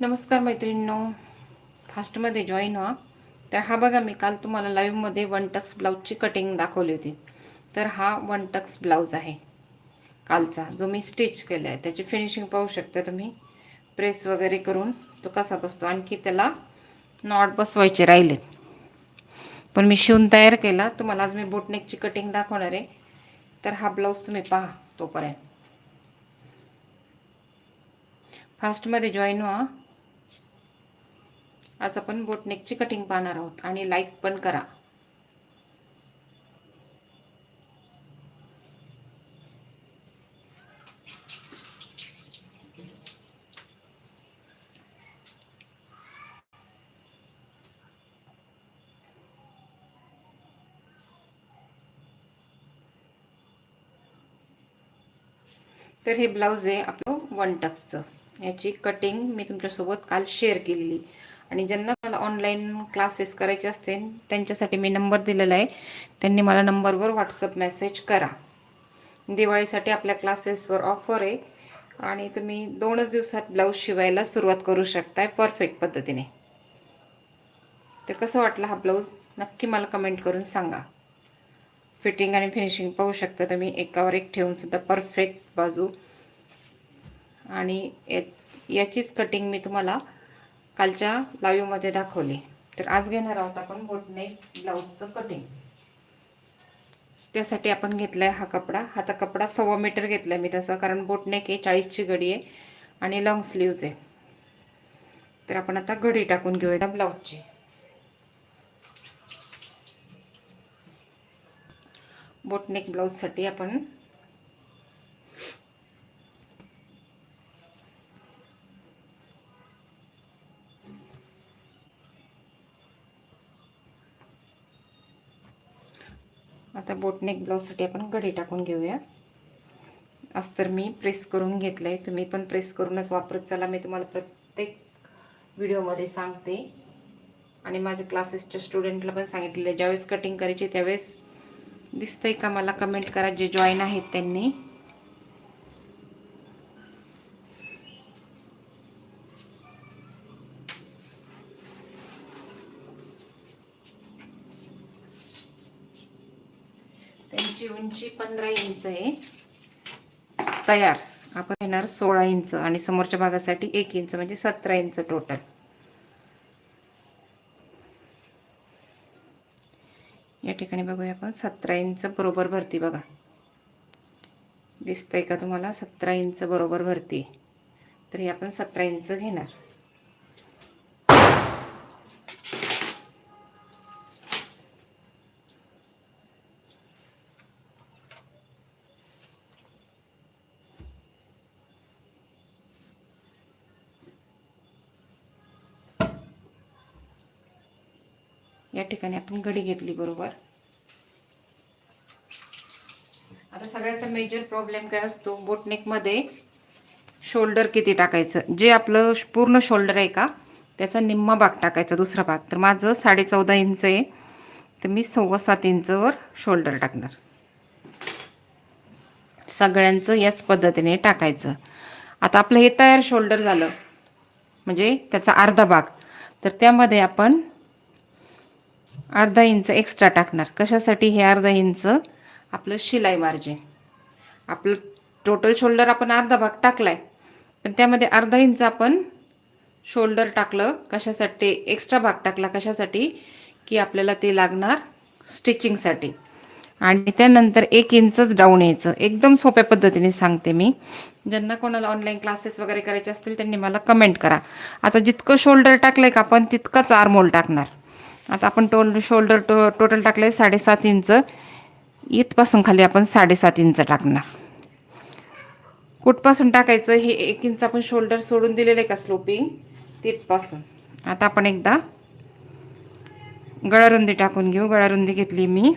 नमस्कार मैत्रिणींनो. फास्टमध्ये जॉईन व्हा. तर हा बघा मी काल तुम्हाला लाईव्हमध्ये वन टक्स ब्लाऊजची कटिंग दाखवली होती. तर हा वन टक्स ब्लाऊज आहे कालचा जो मी स्टिच केला आहे. त्याची फिनिशिंग पाहू शकता तुम्ही. प्रेस वगैरे करून तो कसा बसतो. आणखी त्याला नॉट बसवायचे राहिलेत. पण मी शिवून तयार केला. तुम्हाला आज मी बोटनेकची कटिंग दाखवणार आहे. तर हा ब्लाऊज तुम्ही पहा तोपर्यंत. फास्टमध्ये जॉईन व्हा. आज आपण बोटनेकची कटिंग पाहणार आहोत आणि लाईक पण करा. तर हे ब्लाऊज आहे आपलं वन टक्सचं याची कटिंग मी तुमच्यासोबत काल शेअर केलेली. आणि ज्यांना मला ऑनलाईन क्लासेस करायचे असतील त्यांच्यासाठी मी नंबर दिलेला आहे. त्यांनी मला नंबरवर व्हॉट्सअप मेसेज करा. दिवाळीसाठी आपल्या क्लासेसवर ऑफर आहे. आणि तुम्ही दोनच दिवसात ब्लाऊज शिवायला सुरुवात करू शकताय परफेक्ट पद्धतीने. तर कसं वाटलं हा ब्लाऊज नक्की मला कमेंट करून सांगा. फिटिंग आणि फिनिशिंग पाहू शकता तुम्ही. एकावर एक ठेवून सुद्धा परफेक्ट बाजू. आणि याचीच कटिंग मी तुम्हाला कालच्या लाईव्हमध्ये दाखवली. तर आज घेणार आहोत आपण बोटनेक ब्लाऊजचं कटिंग त्यासाठी आपण घेतला आहे हा कपडा. हाता कपडा सव्वा मीटर घेतला आहे मी तसा कारण बोटनेक आहे चाळीसची घडी आहे आणि लॉंग स्लीव्ज आहे. तर आपण आता घडी टाकून घेऊया ब्लाऊजची बोटनेक ब्लाऊजसाठी आपण आता बोटनेक ब्लाऊजसाठी आपण गडी टाकून घेऊया. अस्तर मी प्रेस करून घेतलं आहे तुम्ही पण प्रेस करूनच वापरत चला. मी तुम्हाला प्रत्येक व्हिडिओमध्ये सांगते. आणि माझ्या क्लासेसच्या स्टुडंटला पण सांगितलेलं ज्यावेळेस कटिंग करायची त्यावेळेस दिसतंय का मला? कमेंट करा. जे जॉईन आहेत त्यांनी. त्यांची उंची पंधरा इंच आहे. तयार. आपण येणार सोळा इंच आणि समोरच्या भागासाठी एक इंच म्हणजे सतरा इंच टोटल या ठिकाणी बघूया आपण सतरा इंच बरोबर भरती बघा. दिसतंय का तुम्हाला? सतरा इंच बरोबर भरती. तर हे आपण सतरा इंच घेणार. ठिकाणी आपण घडी घेतली बरोबर? आता सगळ्याचा मेजर प्रॉब्लेम काय असतो? बोटनेकमध्ये शोल्डर किती टाकायचं? जे आपलं पूर्ण शोल्डर आहे का त्याचा निम्मा भाग टाकायचा दुसरा भाग. तर माझं साडे चौदा इंच आहे. तर मी सव्वा सात इंचवर शोल्डर टाकणार. सगळ्यांचं याच पद्धतीने टाकायचं. आता आपलं हे तयार शोल्डर झालं म्हणजे त्याचा अर्धा भाग. तर त्यामध्ये आपण अर्धा इंच एक्स्ट्रा टाकणार. कशासाठी? हे अर्धा इंच आपलं शिलाई मार्जिन आपलं टोटल शोल्डर आपण अर्धा भाग टाकला आहे पण त्यामध्ये अर्धा इंच आपण शोल्डर टाकलं. कशासाठी? एक्स्ट्रा भाग टाकला. कशासाठी? की आपल्याला ते लागणार स्टिचिंगसाठी आणि त्यानंतर एक इंचच डाऊन यायचं. एकदम सोप्या पद्धतीने सांगते मी. ज्यांना कोणाला ऑनलाईन क्लासेस वगैरे करायचे असतील त्यांनी मला कमेंट करा. आता जितकं शोल्डर टाकलं आहे का आपण तितकाच आरमोल टाकणार. आता आपण टोल शोल्डर टो टोटल टाकलं आहे साडेसात इंच. इथपासून खाली आपण साडेसात इंच टाकणार. कुठपासून टाकायचं हे एक इंच आपण शोल्डर सोडून दिलेलं आहे का स्लोपिंग तिथपासून. आता आपण एकदा गळारुंदी टाकून घेऊ. गळारुंदी घेतली मी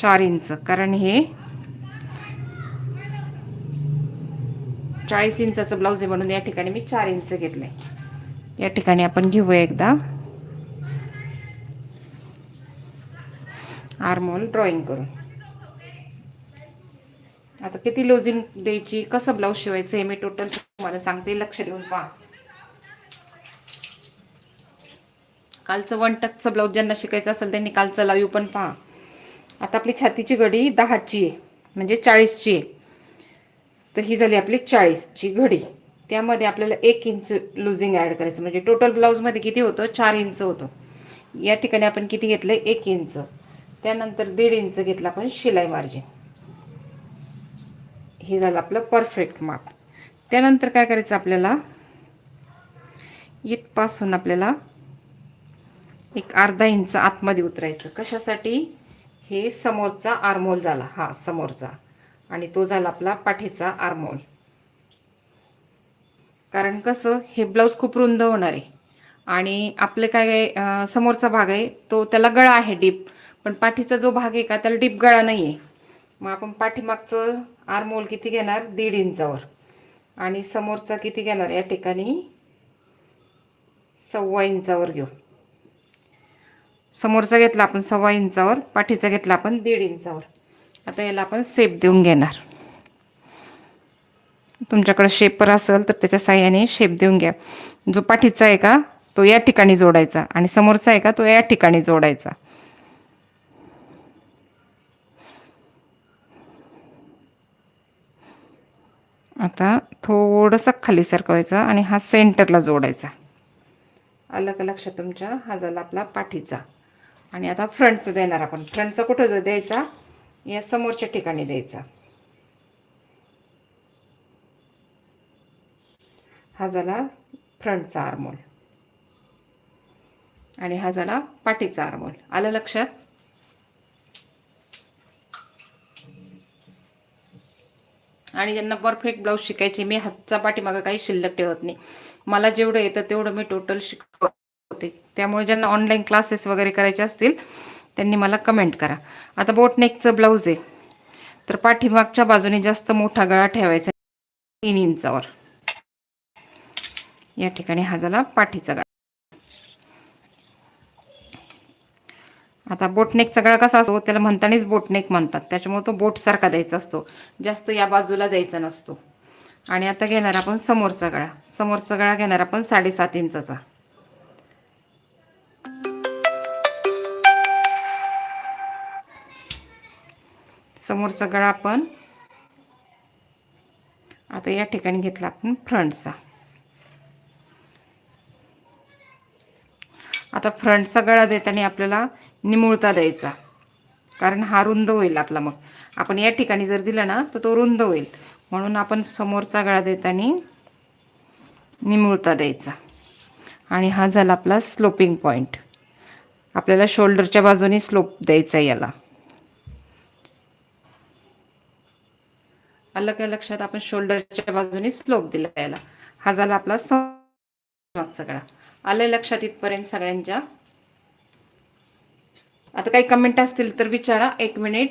चार इंच. कारण हे चाळीस इंचाचं ब्लाऊज आहे म्हणून या ठिकाणी मी चार इंच घेतलं आहे या ठिकाणी आपण घेऊया एकदा. आर्मोल ड्रॉइंग करून. आता किती लोजिंग द्यायची कसं ब्लाऊज शिवायचं हे मी टोटल तुम्हाला सांगते. लक्ष देऊन पहा. कालचं वन टचचं ब्लाऊज ज्यांना शिकायचं असेल त्यांनी कालचं लावू पण पहा. आता आपली छातीची घडी दहाची आहे म्हणजे चाळीसची आहे. तर ही झाली आपली चाळीसची घडी. त्यामध्ये आपल्याला एक इंच लुझिंग ॲड करायचं. म्हणजे टोटल ब्लाऊजमध्ये किती होतं? चार इंच होतं. या ठिकाणी आपण किती घेतलं एक इंच त्यानंतर दीड इंच घेतलं आपण शिलाई मार्जिन हे झालं आपलं परफेक्ट माप त्यानंतर काय करायचं आपल्याला? इथपासून आपल्याला एक अर्धा इंच आतमध्ये उतरायचं. कशासाठी? हे समोरचा आरमोल झाला. हा समोरचा. आणि तो झाला आपला पाठीचा आरमोल कारण कसं? हे ब्लाऊज खूप रुंद होणार आहे. आणि आपले काय समोरचा भाग आहे तो त्याला गळा आहे डीप पण पाठीचा जो भाग आहे का त्याला डीप गळा नाही आहे मग आपण पाठीमागचं आरमोल किती घेणार? दीड इंचावर. आणि समोरचा किती घेणार? या ठिकाणी सव्वा इंचावर घेऊ. समोरचा घेतला आपण सव्वा इंचावर पाठीचा घेतला आपण दीड इंचावर. आता याला आपण शेप देऊन घेणार. तुमच्याकडे शेपर असेल तर त्याच्या साह्याने शेप देऊन घ्या. जो पाठीचा आहे का तो या ठिकाणी जोडायचा. आणि समोरचा आहे का तो या ठिकाणी जोडायचा. आता थोडंसं खाली सरकवायचं आणि हा सेंटरला जोडायचा. आलं का लक्षात तुमच्या हा झाला आपला पाठीचा. आणि आता फ्रंटचं देणार आपण. फ्रंटचा कुठं जो द्यायचा? या समोरच्या ठिकाणी द्यायचा. हा झाला फ्रंटचा आरमोल आणि हा झाला पाठीचा आरमोल आलं लक्षात? आणि ज्यांना परफेक्ट ब्लाऊज शिकायचे मी हातचा पाठीमागं काही शिल्लक ठेवत नाही. मला जेवढं येतं तेवढं मी टोटल शिकवते. त्यामुळे ज्यांना ऑनलाईन क्लासेस वगैरे करायचे असतील त्यांनी मला कमेंट करा. आता बोटनेकचं ब्लाऊज आहे. तर पाठीमागच्या बाजूने जास्त मोठा गळा ठेवायचा तीन इंचावर. या ठिकाणी हा झाला पाठीचा गळा. आता बोटनेकचा गळा कसा असतो त्याला म्हणतानीच बोटनेक म्हणतात. त्याच्यामुळे तो बोटसारखा द्यायचा असतो. जास्त या बाजूला द्यायचा नसतो. आणि आता घेणार आपण समोरचा गळा समोरचा गळा घेणार आपण साडेसात इंचाचा. समोरचा गळा आपण आता या ठिकाणी घेतला आपण फ्रंटचा. आता फ्रंटचा गळा देताना आपल्याला निमुळता द्यायचा. कारण हा रुंद होईल आपला मग. आपण या ठिकाणी जर दिला ना तर तो रुंद होईल. म्हणून आपण समोरचा गळा देताना निमुळता द्यायचा. आणि हा झाला आपला स्लोपिंग पॉईंट आपल्याला शोल्डरच्या बाजूने स्लोप द्यायचा याला. आलं काय लक्षात? आपण शोल्डरच्या बाजूने स्लोप दिला याला. हा झाला आपला मागचा गळा. आलं लक्षात इथपर्यंत सगळ्यांच्या? आता काही कमेंट असतील तर विचारा. एक मिनिट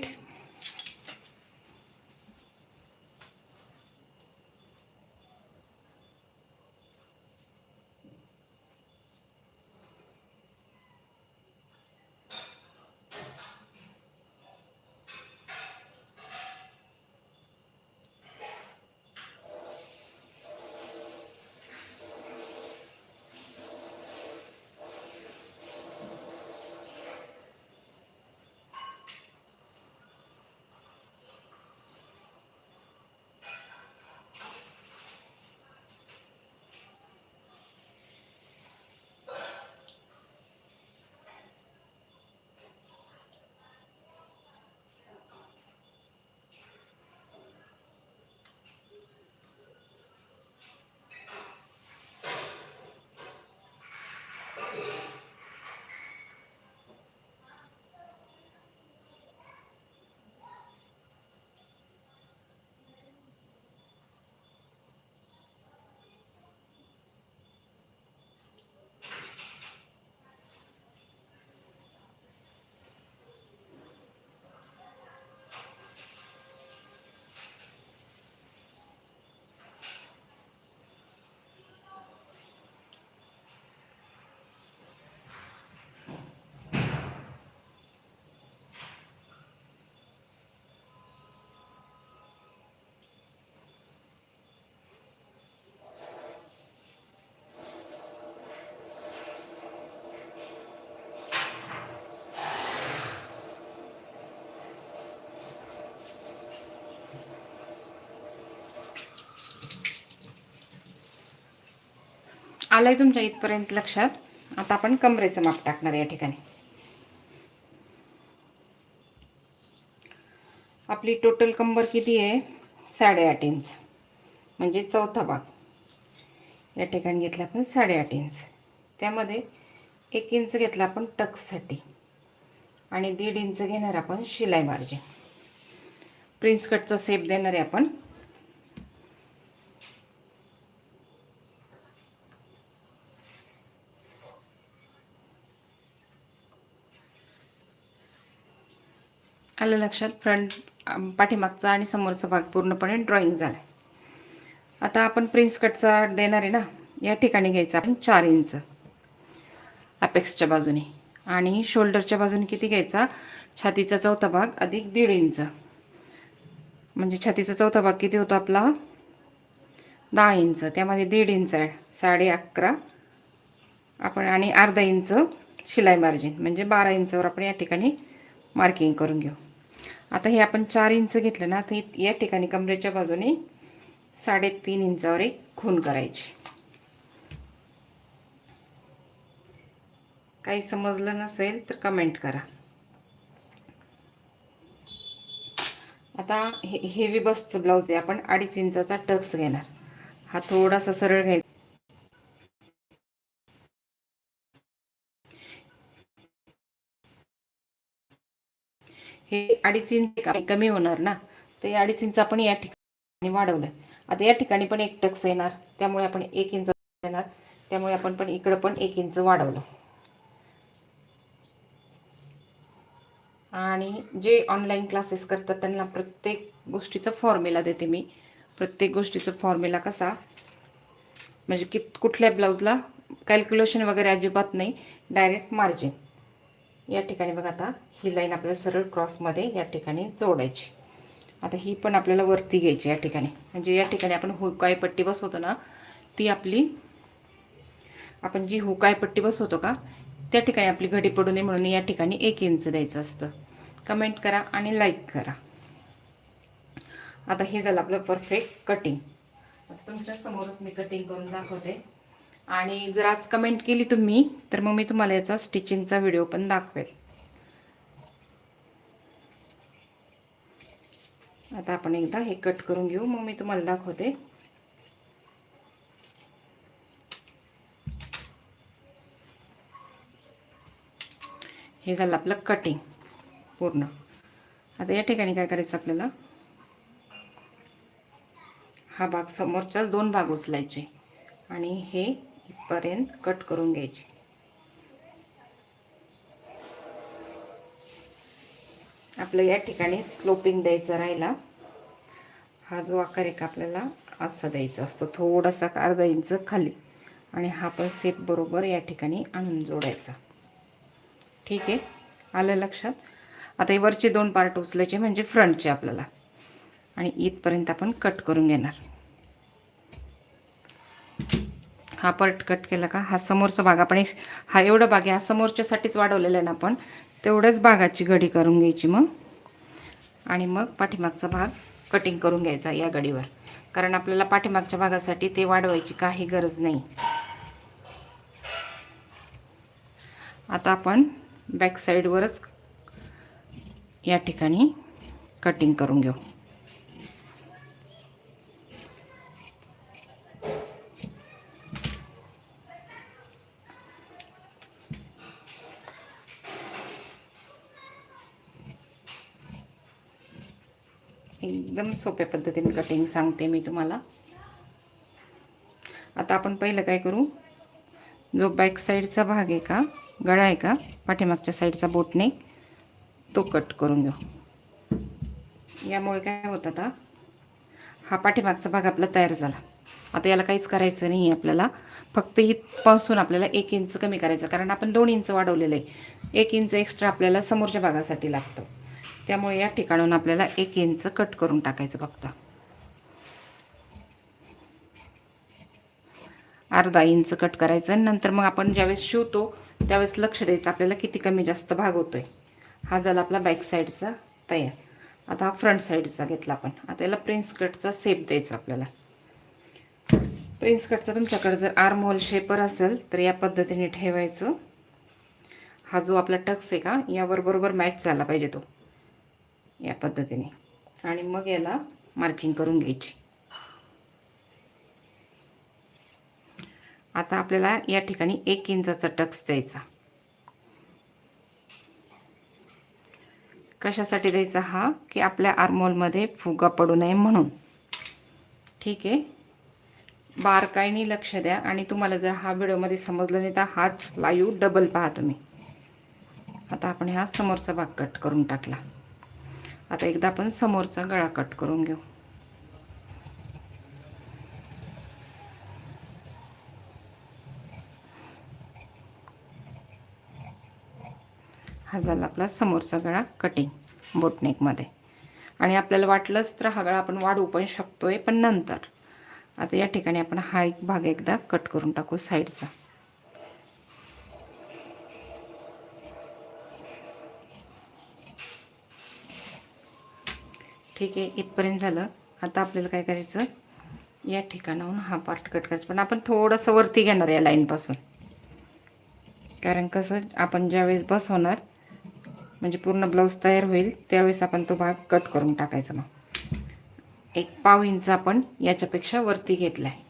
आलंय तुमच्या इथपर्यंत लक्षात? आता आपण कमरेचं माप टाकणार या ठिकाणी. आपली टोटल कंबर किती आहे? साडेआठ इंच म्हणजे चौथा भाग. या ठिकाणी घेतला आपण साडेआठ इंच त्यामध्ये एक इंच घेतला आपण टक्ससाठी आणि दीड इंच घेणार आपण शिलाई मार्जिन प्रिन्स कटचा सेप देणार आहे आपण. आलं लक्षात. फ्रंट पाठीमागचा आणि समोरचा भाग पूर्णपणे ड्रॉइंग झाला आता आपण प्रिन्स कटचा देणार आहे ना? या ठिकाणी घ्यायचा आपण चार इंच अपेक्सच्या बाजूने. आणि शोल्डरच्या बाजूने किती घ्यायचा? छातीचा चौथा भाग अधिक दीड इंच म्हणजे छातीचा चौथा भाग किती होतो आपला? दहा इंच त्यामध्ये दीड इंच ॲड साडे अकरा. आपण आणि अर्धा इंच शिलाई मार्जिन म्हणजे बारा इंचावर आपण या ठिकाणी मार्किंग करून घेऊ. आता हे आपण चार इंच घेतलं ना तर या ठिकाणी कमरेच्या बाजूने साडेतीन इंचावर एक खून करायची. काही समजलं नसेल तर कमेंट करा. आता हे हेवी बसचं ब्लाऊज आहे आपण अडीच इंचाचा टक्स घेणार. हा थोडासा सरळ घ्यायचा. हे अडीच इंच कमी होणार ना? तर अडीच इंच आपण या ठिकाणी वाढवलं. आता या ठिकाणी पण एक टक्स येणार. त्यामुळे आपण एक इंच येणार. त्यामुळे आपण पण इकडं पण एक इंच वाढवलं. आणि जे ऑनलाईन क्लासेस करतात त्यांना प्रत्येक गोष्टीचा फॉर्म्युला देते मी. प्रत्येक गोष्टीचा फॉर्म्युला कसा? म्हणजे की कुठल्या ब्लाऊजला कॅल्क्युलेशन वगैरे अजिबात नाही. डायरेक्ट मार्जिन या ठिकाणी बघा आता. ही लाईन आपल्याला सरळ क्रॉसमध्ये या ठिकाणी जोडायची. आता ही पण आपल्याला वरती घ्यायची या ठिकाणी. म्हणजे या ठिकाणी आपण हुकाय पट्टी बसवतो ना ती आपली आपण जी हुकाय पट्टी बसवतो का त्या ठिकाणी आपली घडी पडू नये म्हणून या ठिकाणी एक इंच द्यायचं असतं. कमेंट करा आणि लाईक करा. आता हे झालं आपलं परफेक्ट कटिंग. तुमच्या समोरच मी कटिंग करून दाखवते. आणि जर आज कमेंट केली तुम्ही तर मग मी तुम्हाला याचा स्टिचिंगचा व्हिडिओ पण दाखवेल. आता आपण एकदा हे कट करून घेऊ. मग मी तुम्हाला दाखवते. हे झालं आपलं कटिंग पूर्ण. आता या ठिकाणी काय करायचं आपल्याला? हा भाग समोरच्याच दोन भाग उचलायचे आणि हे इथपर्यंत कट करून घ्यायचे. आपलं या ठिकाणी स्लोपिंग द्यायचं राहिला. हा जो आकार एक आपल्याला असा द्यायचा असतो. थोडासा अर्धा इंच खाली. आणि हा पण सेप बरोबर या ठिकाणी आणून जोडायचा. ठीक आहे? आलं लक्षात? आता हे वरचे दोन पार्ट उचलायचे म्हणजे फ्रंटचे आपल्याला. आणि इथपर्यंत आपण कट करून घेणार. हा पार्ट कट केला का? हा समोरचा भाग. आपण एक हा एवढा भाग आहे हा समोरच्यासाठीच वाढवलेला आहे ना आपण. तेवढ्याच भागाची घडी करून घ्यायची मग. आणि मग पाठीमागचा भाग कटिंग करून घ्यायचा या गडीवर कारण आपल्याला पाठीमागच्या भागासाठी ते वाढवायची काही गरज नाही. आता आपण बॅक साईडवरच या ठिकाणी कटिंग करून घेऊ. एकदम सोप्या पद्धतीने कटिंग सांगते मी तुम्हाला. आता आपण पहिलं काय करू? जो बॅक साईडचा भाग आहे का गळा आहे का पाठीमागच्या साईडचा बोटने तो कट करून घेऊ. यामुळे काय होतं आता? हा पाठीमागचा भाग आपला तयार झाला. आता याला काहीच करायचं नाही आहे आपल्याला. फक्त इथपासून आपल्याला एक इंच कमी करायचं कारण आपण दोन इंच वाढवलेलं आहे. एक इंच एक्स्ट्रा आपल्याला समोरच्या भागासाठी लागतं. त्यामुळे या ठिकाणून आपल्याला एक इंच कट करून टाकायचं फक्त. अर्धा इंच कट करायचं आणि नंतर मग आपण ज्यावेळेस शिवतो त्यावेळेस लक्ष द्यायचं आपल्याला किती कमी जास्त भाग होतोय. हा झाला आपला बॅक साईडचा तयार. आता हा फ्रंट साईडचा घेतला आपण. आता याला प्रिन्स कटचा सेप द्यायचा आपल्याला. प्रिन्स कटचं तुमच्याकडे जर आर्महोल शेपर असेल तर या पद्धतीने ठेवायचं. हा जो आपला टक्स आहे का यावर बरोबर मॅच झाला पाहिजे तो. पद्धतीने. आणि मग याला मार्किंग करून घ्यायची. आता आपल्याला या ठिकाणी एक इंचाचा टक्स द्यायचा. कशासाठी द्यायचा हा? की आपल्या आर्मोलमध्ये फुगा पडू नये म्हणून. ठीक आहे? बारकाईने लक्ष द्या आणि तुम्हाला जर हा व्हिडिओमध्ये समजलं नाही तर हाच लाईव्ह डबल पहा तुम्ही. आता आपण हा समोरचा भाग कट करून टाकला. आता एकदा आपण समोरचा गळा कट करून घेऊ. हा झाला आपला समोरचा गळा कटिंग बोटनेकमध्ये. आणि आपल्याला वाटलंच तर हा गळा आपण वाढवू पण शकतोय पण नंतर. आता या ठिकाणी आपण हा एक भाग एकदा कट करून टाकू साईडचा. ठीक आहे इथपर्यंत झालं. आता आपल्याला काय करायचं? या ठिकाणाहून हा पार्ट कट करायचा. पण आपण थोडंसं वरती घेणार या लाईनपासून कारण कसं आपण ज्यावेळेस बस होणार म्हणजे पूर्ण ब्लाऊज तयार होईल त्यावेळेस आपण तो भाग कट करून टाकायचा मग. एक पाव इंच आपण याच्यापेक्षा वरती घेतला आहे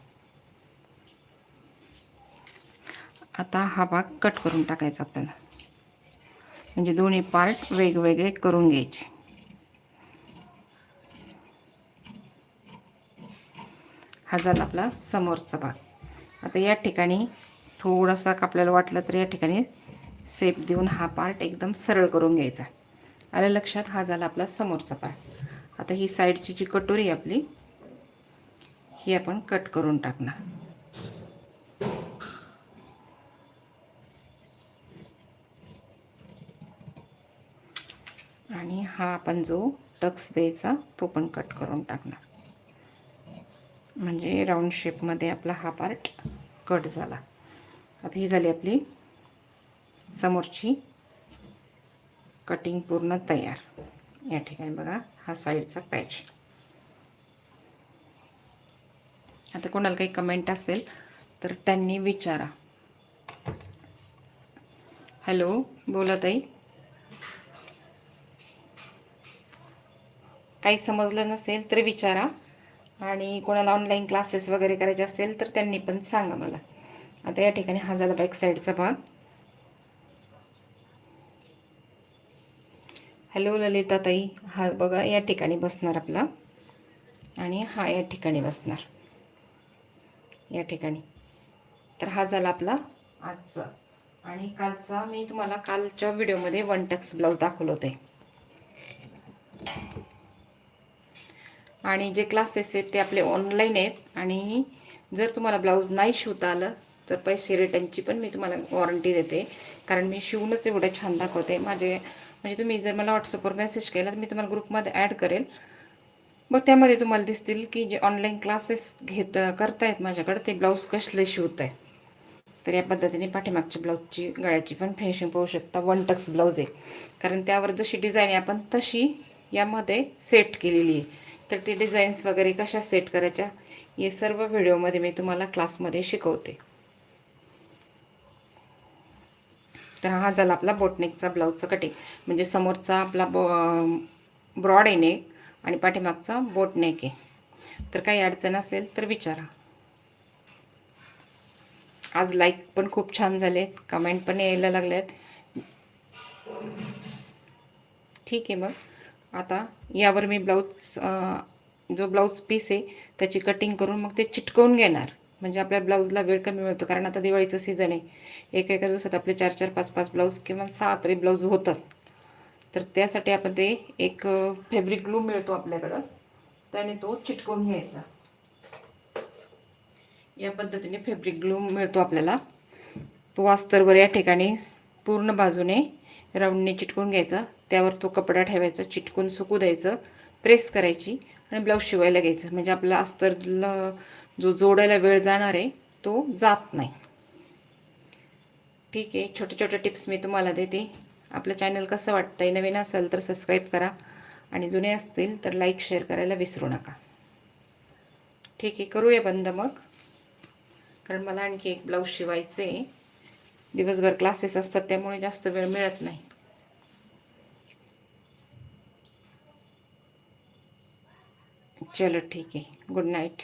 आता हा भाग कट करून टाकायचा आपल्याला. म्हणजे दोन्ही पार्ट वेगवेगळे करून घ्यायचे. हा झाला आपला समोरचा भाग. आता या ठिकाणी थोडासा आपल्याला वाटलं तर या ठिकाणी सेप देऊन हा पार्ट एकदम सरळ करून घ्यायचा. आलं लक्षात? हा झाला आपला समोरचा पार्ट आता ही साईडची जी कटोरी आहे आपली ही आपण कट करून टाकणार. आणि हा आपण जो टक्स द्यायचा तो पण कट करून टाकणार. म्हणजे राऊंड शेपमध्ये आपला हा पार्ट कट झाला. आता ही झाली आपली समोरची कटिंग पूर्ण तयार. या ठिकाणी बघा हा साईडचा पॅच आता कोणाला काही कमेंट असेल तर त्यांनी विचारा. हॅलो बोला ताई. काही समजलं नसेल तर विचारा. आणि कोणाला ऑनलाईन क्लासेस वगैरे करायचे असेल तर त्यांनी पण सांगा मला. आता या ठिकाणी हा झाला बॅक साईडचा भाग. हॅलो ललिता ताई हा बघा या ठिकाणी बसणार आपला. आणि हा या ठिकाणी बसणार. या ठिकाणी. तर हा झाला आपला आजचा. आणि कालचा मी तुम्हाला कालच्या व्हिडिओमध्ये वन टक्स ब्लाऊज दाखवलं होते. आणि जे क्लासेस आहेत ते आपले ऑनलाईन आहेत. आणि जर तुम्हाला ब्लाऊज नाही शिवता आलं तर पैसे रिटर्नची पण मी तुम्हाला वॉरंटी देते. कारण मी शिवूनच एवढं छान दाखवते. माझे म्हणजे तुम्ही जर मला व्हॉट्सअपवर मेसेज केला तर मी तुम्हाला ग्रुपमध्ये ॲड करेल. मग त्यामध्ये तुम्हाला दिसतील की जे ऑनलाईन क्लासेस घेत करतायत माझ्याकडे ते ब्लाऊज कसले शिवत आहे तर या पद्धतीने पाठीमागच्या ब्लाऊजची गळ्याची पण फिनिशिंग पाहू शकता. वन टक्स ब्लाऊज आहे. कारण त्यावर जशी डिझाईन आहे आपण तशी यामध्ये सेट केलेली आहे. तर ती डिझाईन्स वगैरे कशा सेट करायच्या हे सर्व व्हिडिओमध्ये मी तुम्हाला क्लासमध्ये शिकवते. तर हा झाला आपला बोटनेकचा ब्लाऊजचा कटिंग म्हणजे समोरचा आपला बो ब्रॉड आहे नेक आणि पाठीमागचा बोटनेक आहे. तर काही अडचण असेल तर विचारा. आज लाईक पण खूप छान झाले कमेंट पण यायला लागल्यात ठीक आहे मग. आता यावर मी ब्लाऊज जो ब्लाऊज पीस आहे त्याची कटिंग करून मग ते चिटकवून घेणार. म्हणजे आपल्या ब्लाऊजला वेळ कमी मिळतो कारण आता दिवाळीचं सीझन आहे. एका एका दिवसात आपले चार चार पाच पाच ब्लाऊज किंवा सहा तरी ब्लाऊज होतात. तर त्यासाठी आपण ते एक फॅब्रिक ग्लू मिळतो आपल्याकडं. त्याने तो चिटकवून घ्यायचा. या पद्धतीने फॅब्रिक ग्लू मिळतो आपल्याला. तो अस्तरवर या ठिकाणी पूर्ण बाजूने राऊंडने चिटकून घ्यायचा. त्यावर तो कपडा ठेवायचा चिटकून सुकू द्यायचं प्रेस करायची आणि ब्लाऊज शिवायला घ्यायचं. म्हणजे आपला अस्तरला जो जोडायला वेळ जाणार आहे तो जात नाही. ठीक आहे छोट्या छोट्या टिप्स मी तुम्हाला देते. आपलं चॅनल कसं वाटतं आहे नवीन असेल तर सबस्क्राईब करा. आणि जुने असतील तर लाईक शेअर करायला विसरू नका. ठीक आहे करूया बंद मग. कारण मला आणखी एक ब्लाऊज शिवायचं आहे दिवसभर क्लासेस असतात त्यामुळे जास्त वेळ मिळत नाही. चलो ठीक आहे. Good night